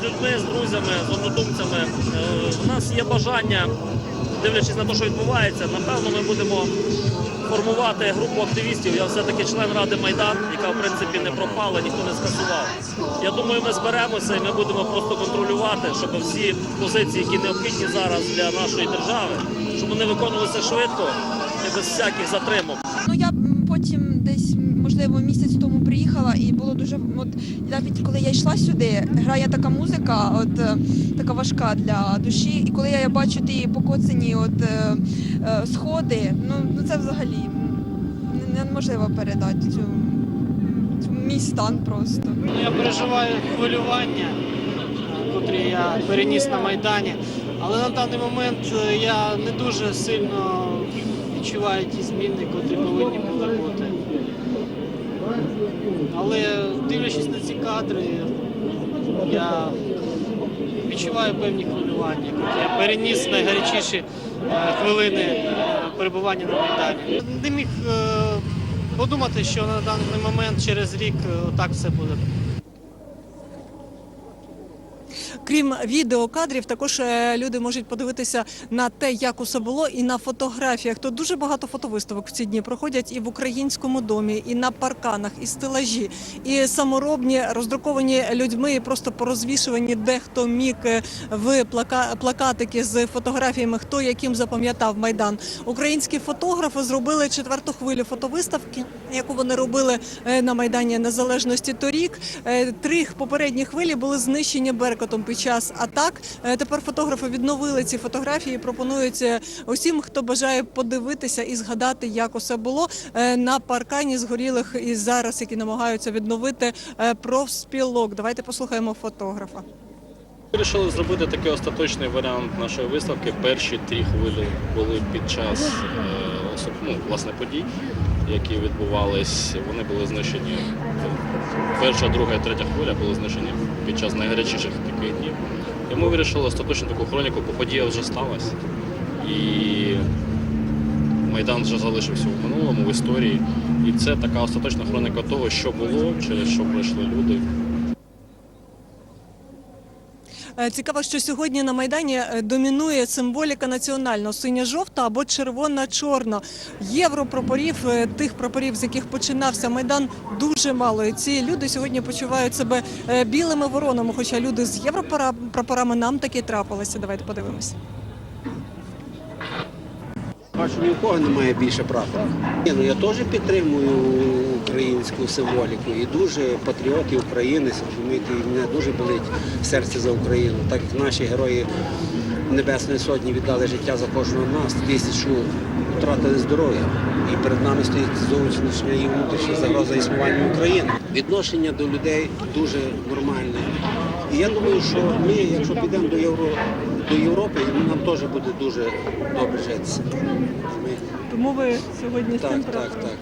з людьми, з друзями, з однодумцями. Е, У нас є бажання, дивлячись на те, що відбувається, напевно, ми будемо формувати групу активістів. Я все-таки член Ради Майдан, яка в принципі не пропала, ніхто не скасував. Я думаю, ми зберемося і ми будемо просто контролювати, щоб всі позиції, які необхідні зараз для нашої держави, щоб вони виконувалися швидко і без всяких затримок. Ну я потім можливо місяць тому приїхала, і було дуже от навіть коли я йшла сюди, грає така музика, от е, така важка для душі. І коли я бачу ті покоцані от е, е, сходи, ну, ну це взагалі неможливо передати цю, мій стан просто. Ну, Я переживаю хвилювання, котрі я переніс на Майдані. Але на даний момент е, я не дуже сильно відчуваю ті зміни, котрі повинні були бути. Але дивлячись на ці кадри, я відчуваю певні хвилювання. котрі Я переніс найгарячіші е, хвилини е, перебування на Майдані. Не міг е, подумати, що на даний момент через рік так все буде. Крім відеокадрів, також е, люди можуть подивитися на те, як усе було, і на фотографіях. Тут дуже багато фотовиставок в ці дні проходять і в українському домі, і на парканах, і стелажі, і саморобні роздруковані людьми, і просто порозвішувані, де хто міг е, в плака- плакатики з фотографіями, хто яким запам'ятав майдан. Українські фотографи зробили четверту хвилю фотовиставки, яку вони робили е, на майдані Незалежності торік. Три попередні хвилі були знищені Беркутом під час атак. Е, Тепер фотографи відновили ці фотографії. і Пропонують е, усім, хто бажає подивитися і згадати, як усе було е, на паркані згорілих і зараз, які намагаються відновити профспілок. Давайте послухаємо фотографа. Вирішили зробити такий остаточний варіант нашої виставки. Перші три хвилі були під час ну, власне подій, які відбувались. Вони були знищені. Перша, друга і третя хвиля були знищені під час найгарячіших таких днів. І ми вирішили остаточно таку хроніку, бо подія вже сталася. І Майдан вже залишився у минулому, в історії. І це така остаточна хроніка того, що було, через що пройшли люди. Е, Цікаво, що сьогодні на майдані е, домінує символіка національна синя-жовта або червона-чорна. Європрапорів, е, тих прапорів, з яких починався майдан, дуже мало. І ці люди сьогодні почувають себе білими воронами. Хоча люди з європрапорами нам таки трапилися. Давайте подивимося. Бачу, ні у кого немає більше прапора. Ні, ну я теж підтримую українську символіку і дуже патріот і українець. Розумієте, і мене дуже болить серце за Україну. Так як наші герої Небесної Сотні віддали життя за кожного з нас, тисячу втратили здоров'я. І перед нами стоїть зовнішня і внутрішня загроза існування України. Відношення до людей дуже нормальне. І я думаю, що ми, якщо підемо до Євро, до Європи, нам теж буде дуже добре житися. Ми- Тому ви сьогодні з цим Так, так, так.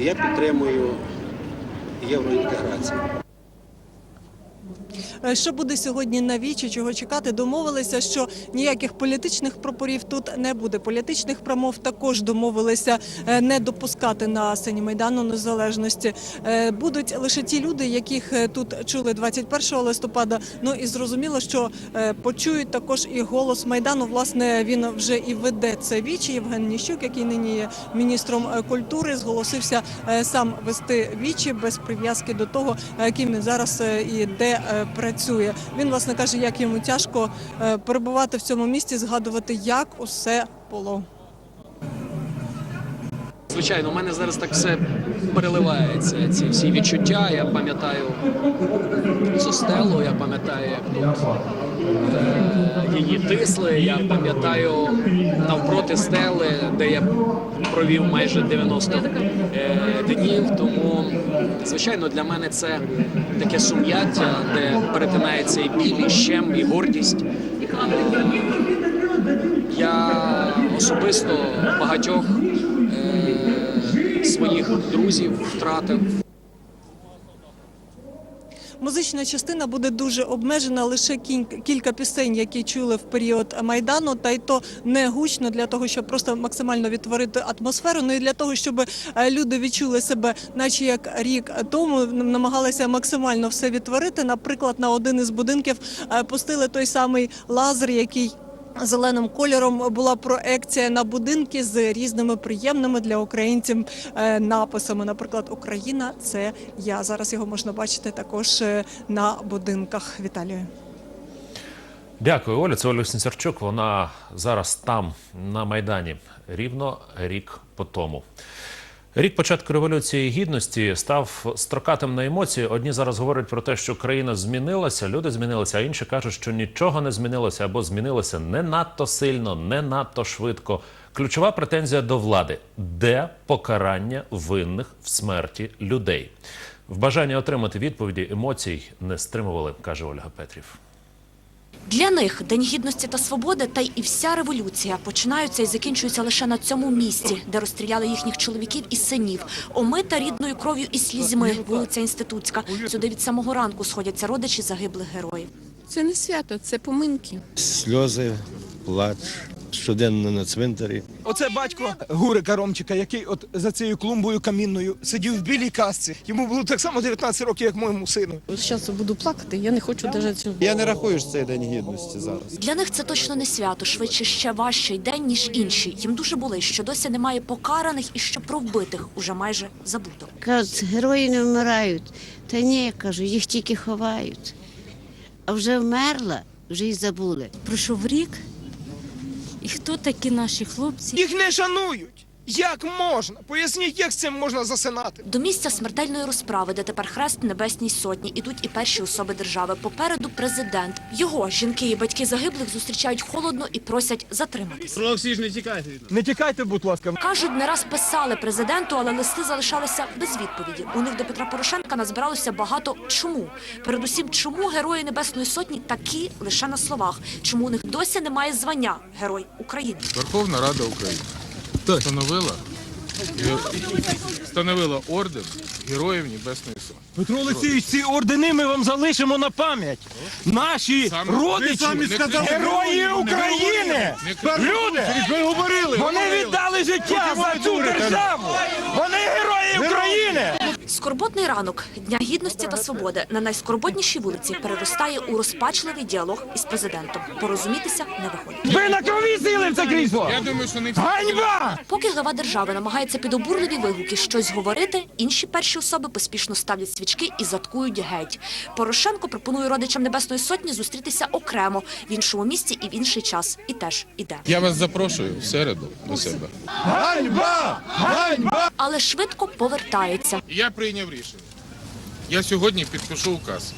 Я підтримую євроінтеграцію. Е, Що буде сьогодні на вічі, чого чекати? Домовилися, що ніяких політичних прапорів тут не буде. Політичних промов також домовилися е, не допускати на сцені майдану незалежності. Е, Будуть лише ті люди, яких тут чули 21 листопада. Ну і зрозуміло, що почують також і голос майдану. Власне, він вже і веде це вічі. Євген Ніщук, який нині є міністром культури, зголосився сам вести вічі без прив'язки до того, ким він зараз і де е, працює. Він власне каже, як йому тяжко е, перебувати в цьому місті, згадувати, як усе було. Звичайно, у мене зараз так все переливається. Ці всі відчуття. Я пам'ятаю Состелу, я пам'ятаю, як тут її тисли. Я пам'ятаю навпроти стели, де я провів майже 90 е, днів. Тому, звичайно, для мене це таке сум'яття, де перетинається і біль, і щем, і гордість. Я особисто багатьох е, своїх друзів втратив. Музична частина буде дуже обмежена. Лише кілька пісень, які чули в період майдану, та й то не гучно для того, щоб просто максимально відтворити атмосферу. Ну і для того, щоб е, люди відчули себе, наче як рік тому, намагалися максимально все відтворити. Наприклад, на один із будинків е, пустили той самий лазер, який Зеленим кольором була проекція на будинки з різними приємними для українців е, написами. Наприклад, Україна це я. Зараз його можна бачити також е, на будинках. Віталію. Дякую, Оля. Це Оля Сінцерчук. Вона зараз там, на Майдані, рівно рік по тому. Рік початку революції гідності став строкатим на емоції. Одні зараз говорять про те, що країна змінилася, люди змінилися, а інші кажуть, що нічого не змінилося або змінилося не надто сильно, не надто швидко. Ключова претензія до влади: де покарання винних в смерті людей? В бажанні отримати відповіді емоцій не стримували, каже Ольга Петрів. Для них День гідності та свободи та й і вся революція починаються і закінчуються лише на цьому місці, де розстріляли їхніх чоловіків і синів, омита рідною кров'ю і слізьми, вулиця Інститутська. Сюди від самого ранку сходяться родичі загиблих героїв. Це не свято, це поминки. сльози, плач щоденно на цвинтарі. Оце батько Гурика Ромчика, який от за цією клумбою камінною сидів в білій касці. Йому було так само 19 років, як моєму сину. Зараз буду плакати, я не хочу навіть цього. Я не рахую що це день гідності зараз. Для них це точно не свято, швидше ще важчий день, ніж інші. Їм дуже болить, що досі немає покараних і що про вбитих уже майже забуто. Кажуть, герої не вмирають. Та ні, я кажу, їх тільки ховають. А вже вмерла, вже й забули. Пройшов рік, і хто такі наші хлопці? Їх не шанують. Як можна? Поясніть, як з цим можна засинати? До місця смертельної розправи, де тепер хрест Небесній Сотні, ідуть і перші особи держави. Попереду президент. Його жінки і батьки загиблих зустрічають холодно і просять затриматися. Не тікайте, будь ласка. Кажуть, не раз писали президенту, але листи залишалися без відповіді. У них до Петра Порошенка назбиралося багато чому. Передусім, чому герої Небесної Сотні такі лише на словах? Чому у них досі немає звання Герой України? Верховна Рада України встановила, встановила орден Героїв Небесної Сотні. Петро Олексійович, ці ордени ми вам залишимо на пам'ять. Наші Саме- родичі, самі сказали. герої України. Люди, Ви говорили. вони віддали життя за цю державу. Вони герої України. Скорботний ранок Дня гідності та свободи на найскорботнішій вулиці переростає у розпачливий діалог із президентом. Порозумітися не виходить. Ви на крові сіли в це крісло. Я думаю, що не Ганьба! Поки глава держави намагається під обурливі вигуки щось говорити, інші перші особи поспішно ставлять свічки і заткують геть. Порошенко пропонує родичам Небесної Сотні зустрітися окремо в іншому місці і в інший час. І теж іде. Я вас запрошую в середу до себе. Ганьба! Ганьба! Але швидко повертається. Я прийняв рішення. Я сьогодні підпишу указ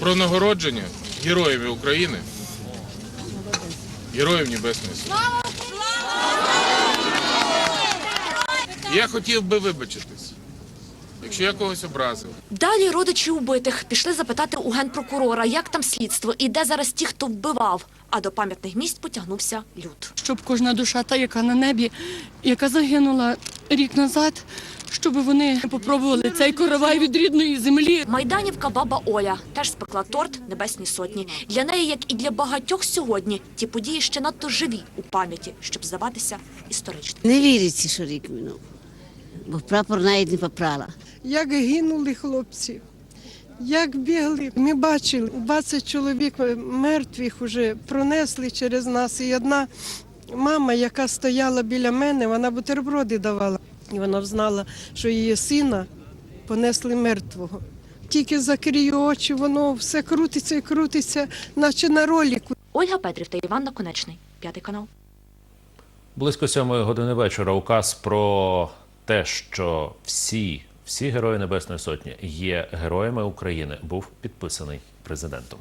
про нагородження героями України, героїв Небесної Сотні. Я хотів би вибачитись, якщо я когось образив. Далі родичі убитих пішли запитати у генпрокурора, як там слідство і де зараз ті, хто вбивав. А до пам'ятних місць потягнувся люд. Щоб кожна душа, та яка на небі, яка загинула рік назад, щоб вони попробували цей коровай від рідної землі. Майданівка баба Оля теж спекла торт Небесній Сотні. Для неї, як і для багатьох сьогодні, ті події ще надто живі у пам'яті, щоб здаватися історичними. Не віриться, що рік минув, бо прапор навіть не попрала. Як гинули хлопці, як бігли. Ми бачили 20 чоловік мертвих уже пронесли через нас. І одна мама, яка стояла біля мене, вона бутерброди давала. І вона знала, що її сина понесли мертвого. Тільки закрию очі, воно все крутиться і крутиться, наче на роліку. Ольга Петрів та Іван Наконечний. П'ятий канал. Близько сьомої години вечора указ про те, що всі, всі герої Небесної Сотні є героями України, був підписаний президентом.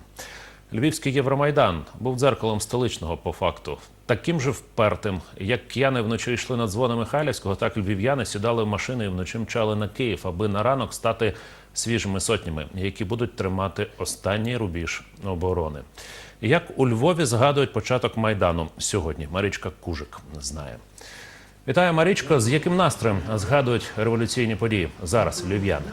Львівський Євромайдан був дзеркалом столичного по факту. Таким же впертим, як кияни вночі йшли на дзвони Михайлівського, так львів'яни сідали в машини і вночі мчали на Київ, аби на ранок стати свіжими сотнями, які будуть тримати останній рубіж оборони. Як у Львові згадують початок майдану сьогодні? Марічка Кужик знає. Вітаю, Марічко. З яким настроєм згадують революційні події зараз львів'яни?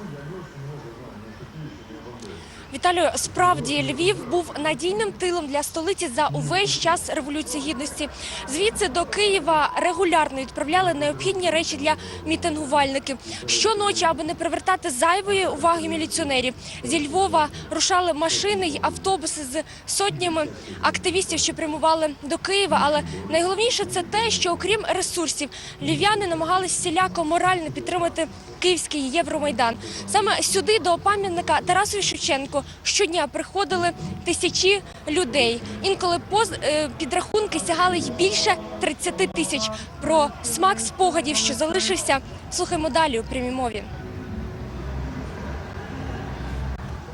Віталію, справді Львів був надійним тилом для столиці за увесь час революції гідності. Звідси до Києва регулярно відправляли необхідні речі для мітингувальників. Щоночі, аби не привертати зайвої уваги міліціонерів, зі Львова рушали машини й автобуси з сотнями активістів, що прямували до Києва. Але найголовніше це те, що окрім ресурсів, львів'яни намагались всіляко морально підтримати Київський Євромайдан. Саме сюди до пам'ятника Тарасу Шевченку щодня приходили тисячі людей. Інколи поз е, підрахунки сягали й більше 30 тисяч. Про смак спогадів, що залишився, слухаймо далі у прямій мові.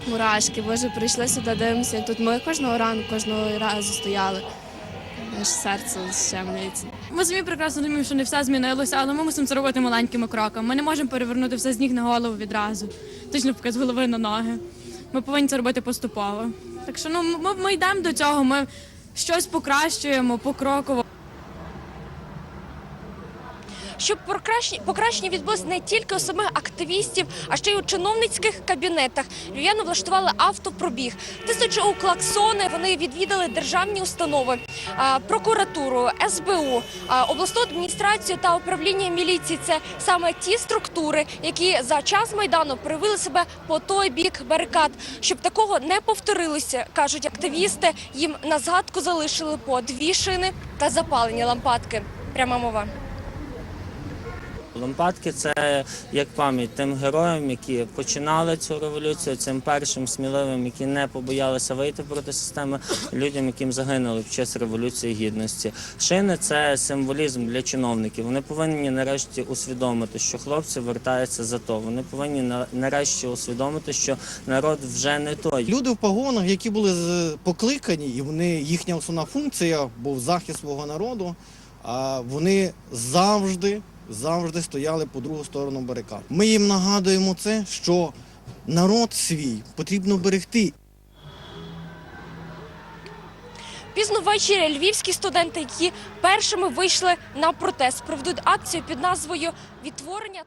Мурашки, боже, прийшли сюди, дивимося. Тут ми кожного ранку, кожного разу стояли. Аж серце щемляється. Ми самі прекрасно розуміємо, що не все змінилося, але ми мусимо це робити маленькими кроками. Ми не можемо перевернути все з ніг на голову відразу. Точно поки з голови на ноги. Ми повинні це робити поступово. Так що ну ми, ми йдемо до цього, ми щось покращуємо покроково. Щоб покращення, відбулось не тільки у самих активістів, а ще й у чиновницьких кабінетах. Львів'яни влаштували автопробіг. Тиснучи у клаксони, вони відвідали державні установи, прокуратуру, СБУ, обласну адміністрацію та управління міліції. Це саме ті структури, які за час майдану проявили себе по той бік барикад. Щоб такого не повторилося, кажуть активісти. Їм на згадку залишили по дві шини та запалені лампадки. Пряма мова. Лампадки це як пам'ять тим героям, які починали цю революцію, цим першим сміливим, які не побоялися вийти проти системи, людям, яким загинули під час революції гідності. Шини це символізм для чиновників. Вони повинні нарешті усвідомити, що хлопці вертаються за то. Вони повинні нарешті усвідомити, що народ вже не той. Люди в погонах, які були покликані, і вони їхня основна функція був захист свого народу. А вони завжди, завжди стояли по другу сторону барикад. Ми їм нагадуємо це, що народ свій потрібно берегти. Пізно ввечері львівські студенти, які першими вийшли на протест, проведуть акцію під назвою Відтворення.